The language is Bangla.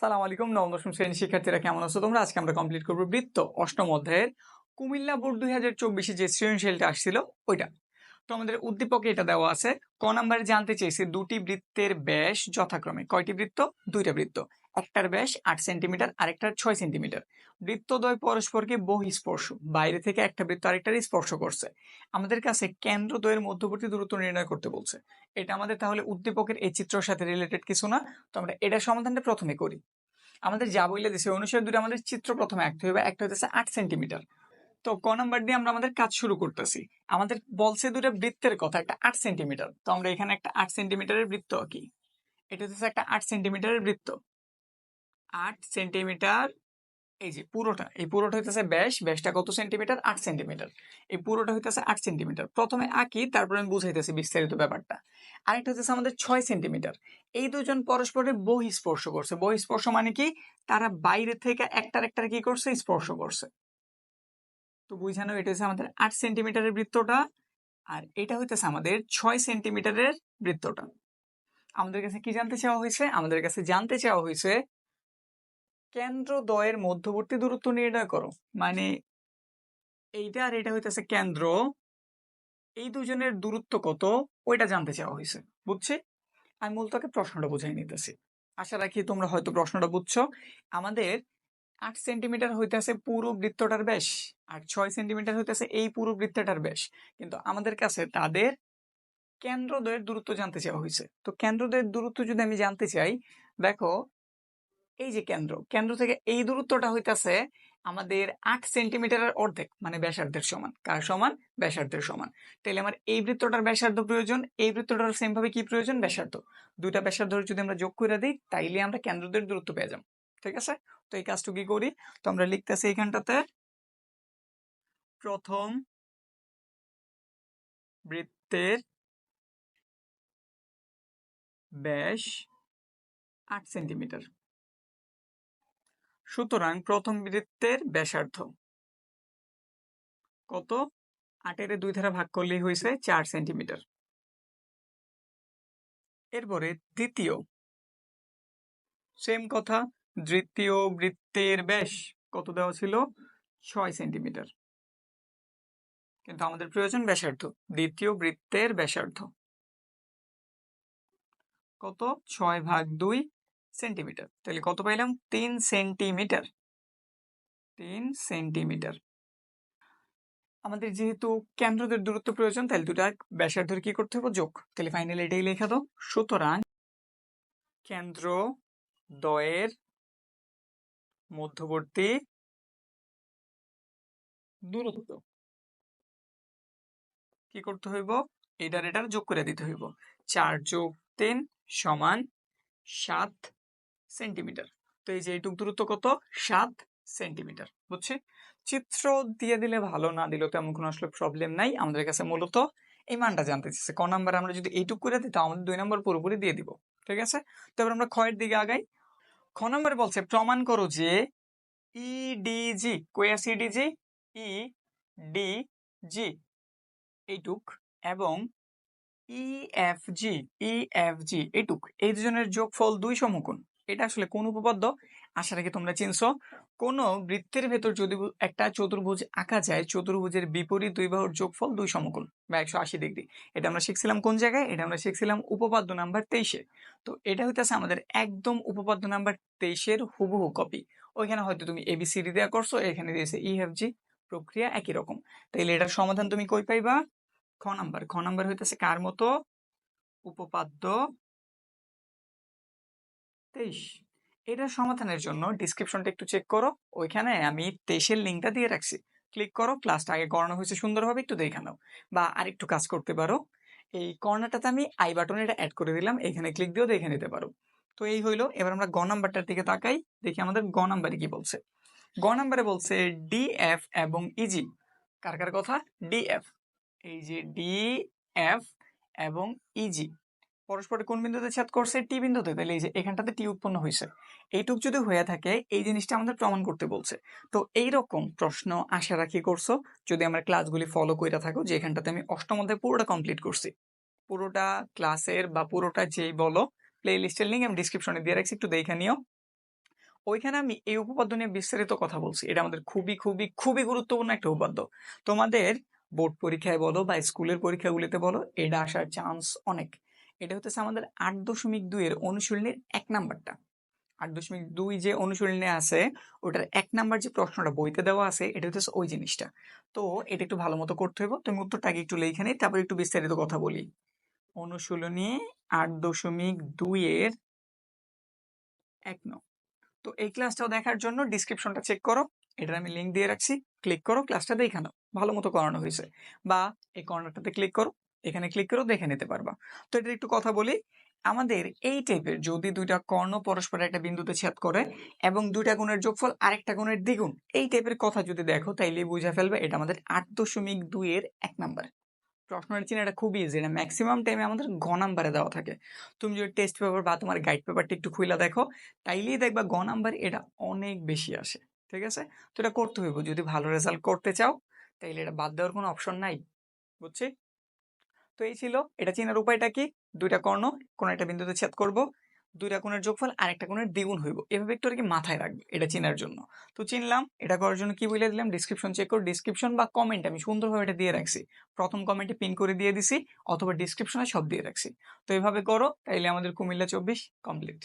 সালাম আলাইকুম, নবম দশম শ্রেণির শিক্ষার্থীরা কেমন আছো? তোমরা আজকে আমরা কমপ্লিট করব বৃত্ত অষ্টম অধ্যায়ের কুমিল্লা বোর্ড দুই হাজার চব্বিশে যে সৃজনশীলটা আসছিল, ওইটা। তো আমাদের উদ্দীপকে এটা দেওয়া আছে। ক নাম্বারে জানতে চেয়েছি, দুটি বৃত্তের ব্যাস যথাক্রমে। কয়টি বৃত্ত? দুইটা বৃত্ত। একটার ব্যাস আট সেন্টিমিটার, আরেকটার ছয় সেন্টিমিটার। বৃত্তদ্বয় পরস্পরকে বহিঃস্পর্শ, বাইরে থেকে একটা বৃত্ত আরেকটার স্পর্শ করছে। আমাদের কাছে কেন্দ্র কেন্দ্রদ্বয়ের মধ্যবর্তী দূরত্ব নির্ণয় করতে বলছে। এটা আমাদের তাহলে উদ্দীপকের এই চিত্রের সাথে রিলেটেড কিছু না, তো আমরা এটা সমাধানটা প্রথমে করি। আমাদের যা বইলে দিছে, অনুসারে দুটো আমাদের চিত্র প্রথমে আঁকতে হবে একটা হচ্ছে আট সেন্টিমিটার। তো ক নাম্বার দিয়ে আমরা আমাদের কাজ শুরু করতেছি। আমাদের বলছে দুটো বৃত্তের কথা, একটা আট সেন্টিমিটার। তো আমরা এখানে একটা আট সেন্টিমিটারের বৃত্ত আঁকি। এটা হচ্ছে একটা আট সেন্টিমিটারের বৃত্ত। আট সেন্টিমিটার, এই যে পুরোটা, এই পুরোটা হইতেছে ব্যাস, ব্যাসটা কত সেন্টিমিটার? আট সেন্টিমিটার। এই পুরোটা হইতেছে আট সেন্টিমিটার। প্রথমে আঁকি, তারপরে আমি বুঝাইতেছি বিস্তারিত ব্যাপারটা। আরেকটা হচ্ছে আমাদের ছয় সেন্টিমিটার। এই দুজন পরস্পরের বহিঃস্পর্শ করছে। বহিঃস্পর্শ মানে কি? তারা বাইরে থেকে একটার একটার কি করছে? স্পর্শ করছে। তো বুঝানো এটা হচ্ছে আমাদের আট সেন্টিমিটারের বৃত্তটা আর এটা হইতেছে আমাদের ছয় সেন্টিমিটারের বৃত্তটা। আমাদের কাছে কি জানতে চাওয়া হয়েছে? আমাদের কাছে জানতে চাওয়া হয়েছে কেন্দ্রদ্বয়ের মধ্যবর্তী দূরত্ব নির্ণয় করো। মানে এইটা আর এটা হইতেছে কেন্দ্র। এই দুজনের দূরত্ব কত? ওইটা জানতে চাওয়া হয়েছে বুঝছি? আমি মূলতকে প্রশ্নটা বুঝাই নিতেছি। আশা রাখি তোমরা হয়তো প্রশ্নটা বুঝছ। আমাদের আট সেন্টিমিটার হইতেছে পুরো বৃত্তটার ব্যাস আর ছয় সেন্টিমিটার হইতেছে এই পুরো বৃত্তটার ব্যাস। কিন্তু আমাদের কাছে তাদের কেন্দ্র কেন্দ্রদ্বয়ের দূরত্ব জানতে চাওয়া হয়েছে তো কেন্দ্র কেন্দ্রদ্বয়ের দূরত্ব যদি আমি জানতে চাই, দেখো এই যে কেন্দ্র কেন্দ্র থেকে এই দূরত্বটা হইতাছে আমাদের আট সেন্টিমিটারের অর্ধেক মানে ব্যাসার্ধের সমান। কার সমান? ব্যাসার্ধের সমান। তাহলে আমার এই বৃত্তটার ব্যাসার্ধ প্রয়োজন, এই বৃত্তটার সেম ভাবে কি প্রয়োজন? ব্যাসার্ধ। দুইটা ব্যাসার্ধ যদি আমরা যোগ করে দিই, তাইলে আমরা কেন্দ্রদের দূরত্ব পেয়ে যাব। ঠিক আছে? তো এই কাজটু কি করি? তো আমরা লিখতেছি এখানটাতে প্রথম বৃত্তের ব্যাস আট সেন্টিমিটার। সুতরাং প্রথম বৃত্তের ব্যাসার্ধ কত? আটের দুই ধারা ভাগ করলেই হয়েছে চার সেন্টিমিটার। এরপরে দ্বিতীয়। সেম কথা, দ্বিতীয় বৃত্তের ব্যাস কত দেওয়া ছিল? ছয় সেন্টিমিটার। কিন্তু আমাদের প্রয়োজন ব্যাসার্ধ, দ্বিতীয় বৃত্তের ব্যাসার্ধ। কত? ছয় ভাগ দুই সেন্টিমিটার। তাহলে কত পাইলাম? তিন সেন্টিমিটার। তিন সেন্টিমিটার। আমাদের যেহেতু কেন্দ্রদের দূরত্ব প্রয়োজন, তাহলে দুটা ব্যাসার্ধের কি করতে হবে? যোগ। তাহলে ফাইনালি এটাই লেখা দাও। সুতরাং কেন্দ্র দয়ের মধ্যবর্তী দূরত্ব কি করতে হইব? এটার এটার যোগ করে দিতে হইব। চার যোগ তিন সমান সাত সেন্টিমিটার। তো এই যে এইটুক দূরত্ব কত? সাত সেন্টিমিটার, বুঝছি? চিত্র দিয়ে দিলে ভালো, না দিলেও তেমন কোনো আসলে প্রবলেম নাই। আমাদের কাছে মূলত এই মানটা জানতে চাইছে। ক নাম্বার আমরা যদি এইটুক করে দিই, তাও আমাদের দুই নম্বর পুরোপুরি দিয়ে দিব, ঠিক আছে? তো এবার আমরা ক্ষয়ের দিকে আগাই। খ নম্বরে বলছে, প্রমাণ করো যে ইডিজি আছে ইডিজি ই ডি জি এইটুক এবং ইএফজি ইএফজি এইটুক। এই দুজনের যোগফল দুই সমকোণ। এটা আসলে কোন উপপাদ্য? আশা রাখি তোমরা চিনছো। কোন বৃত্তের ভেতর যদি একটা চতুর্ভুজ আঁকা যায়, চতুর্ভুজের বিপরীত দুই বাহুর যোগফল দুই সমকোণ বা একশো আশি ডিগ্রি। এটা আমরা শিখছিলাম কোন জায়গায়? এটা আমরা শিখছিলাম উপপাদ্য নাম্বার তেইশে। তো এটা হইতেছে আমাদের একদম উপপাদ্য নাম্বার তেইশের হুবহু কপি ওইখানে হয়তো তুমি এবিসিডি দেওয়া করছ, এখানে দিয়েছে ইএফজি প্রক্রিয়া একই রকম। তাইলে এটার সমাধান তুমি কই পাইবা? খ নাম্বার। খ নাম্বার হইতেছে কার মতো? উপপাদ্য তেইশ। এটার সমাধানের জন্য ডিসক্রিপশনটা একটু চেক করো। ওইখানে আমি তেইশের লিঙ্কটা দিয়ে রাখছি। ক্লিক করো ক্লাসটা আগে করানো হয়েছে সুন্দরভাবে একটু দেখে নাও। বা আরেকটু কাজ করতে পারো। এই কর্নারটাতে আমি আই বাটনে এটা অ্যাড করে দিলাম। এখানে ক্লিক দিয়েও দেখে নিতে পারো। তো এই হইল, এবার আমরা গ নাম্বারটার দিকে তাকাই। দেখি আমাদের গ নাম্বারে কি বলছে। গ নাম্বারে বলছে ডি এফ এবং ইজি কার কার কথা? ডি এফ এই যে ডি এফ এবং ইজি পরস্পরের কোন বিন্দুতে ছেদ করছে? টি বিন্দুতে। তাহলে এই যে এখানটাতে টি উৎপন্ন হয়েছে। এইটুক যদি হয়ে থাকে, এই জিনিসটা আমাদের প্রমাণ করতে বলছে। তো এই রকম প্রশ্ন আশা রাখি করছ। যদি আমার ক্লাসগুলি ফলো করে থাকো যে এখানটাতে আমি অষ্টম অধ্যায় পুরোটা কমপ্লিট করছি। পুরোটা ক্লাসের বা পুরোটা যেই বলো প্লে লিস্টের লিঙ্ক আমি ডিসক্রিপশনে দিয়ে রাখছি, একটু দেখে নিও। ওইখানে আমি এই উপপাদ্য নিয়ে বিস্তারিত কথা বলছি। এটা আমাদের খুবই খুবই খুবই গুরুত্বপূর্ণ একটা উপাদ্য তোমাদের বোর্ড পরীক্ষায় বলো বা স্কুলের পরীক্ষাগুলিতে বলো, এটা আসার চান্স অনেক। এটা হচ্ছে আমাদের আট দশমিক দুইয়ের অনুশীলনীর এক নাম্বারটা। আট দশমিক দুই যে অনুশীলনী আছে, ওটার এক নাম্বার যে প্রশ্নটা বইতে দেওয়া আছে, এটা হচ্ছে ওই জিনিসটা। তো এটা একটু ভালো মতো করতে হবে তুমি উত্তরটা আগে একটু লেখে নিই তারপর একটু বিস্তারিত কথা বলি। অনুশীলনী আট দশমিক দুইয়ের এক নং। তো এই ক্লাসটাও দেখার জন্য ডিসক্রিপশনটা চেক করো। এটার আমি লিঙ্ক দিয়ে রাখছি। ক্লিক করো ক্লাসটা দেখানো। ভালো মতো করানো হয়েছে। বা এই কর্নারটাতে ক্লিক করো। এখানে ক্লিক করো দেখে নিতে পারবা। তো এটা একটু কথা বলি। আমাদের এই টাইপের যদি দুইটা কর্ণ পরস্পর একটা বিন্দুতে ছেদ করে এবং দুইটা গুণের যোগফল আরেকটা গুণের দ্বিগুণ, এই টাইপের কথা যদি দেখো তাইলে বুঝে ফেলবে এটা আমাদের আট দশমিক দুইয়ের এক নাম্বার প্রশ্নের চিহ্ন এটা খুবই ইজি এটা ম্যাক্সিমাম টাইমে আমাদের ঘ নাম্বারে দেওয়া থাকে। তুমি যদি টেস্ট পেপার বা তোমার গাইড পেপারটা একটু খুইলা দেখো, তাইলেই দেখবা গ নাম্বার এটা অনেক বেশি আসে, ঠিক আছে? তো এটা করতে হইব, যদি ভালো রেজাল্ট করতে চাও, তাইলে এটা বাদ দেওয়ার কোনো অপশন নাই, বুঝছি? তো এই ছিল। এটা চেনার উপায়টা কি? দুইটা কর্ণ, কোন একটা বিন্দুতে ছেদ করব, দুইটা কোণের যোগফল আর একটা কোণের দ্বিগুণ হইব। এভাবে একটু আর কি মাথায় রাখবে এটা চেনার জন্য। তো চিনলাম, এটা করার জন্য কি বলে দিলাম? ডিসক্রিপশন চেক করো। ডিসক্রিপশন বা কমেন্ট আমি সুন্দরভাবে এটা দিয়ে রাখছি। প্রথম কমেন্টে পিন করে দিয়ে দিছি, অথবা ডিসক্রিপশনে সব দিয়ে রাখছি। তো এভাবে করো, তাইলে আমাদের কুমিল্লা চব্বিশ কমপ্লিট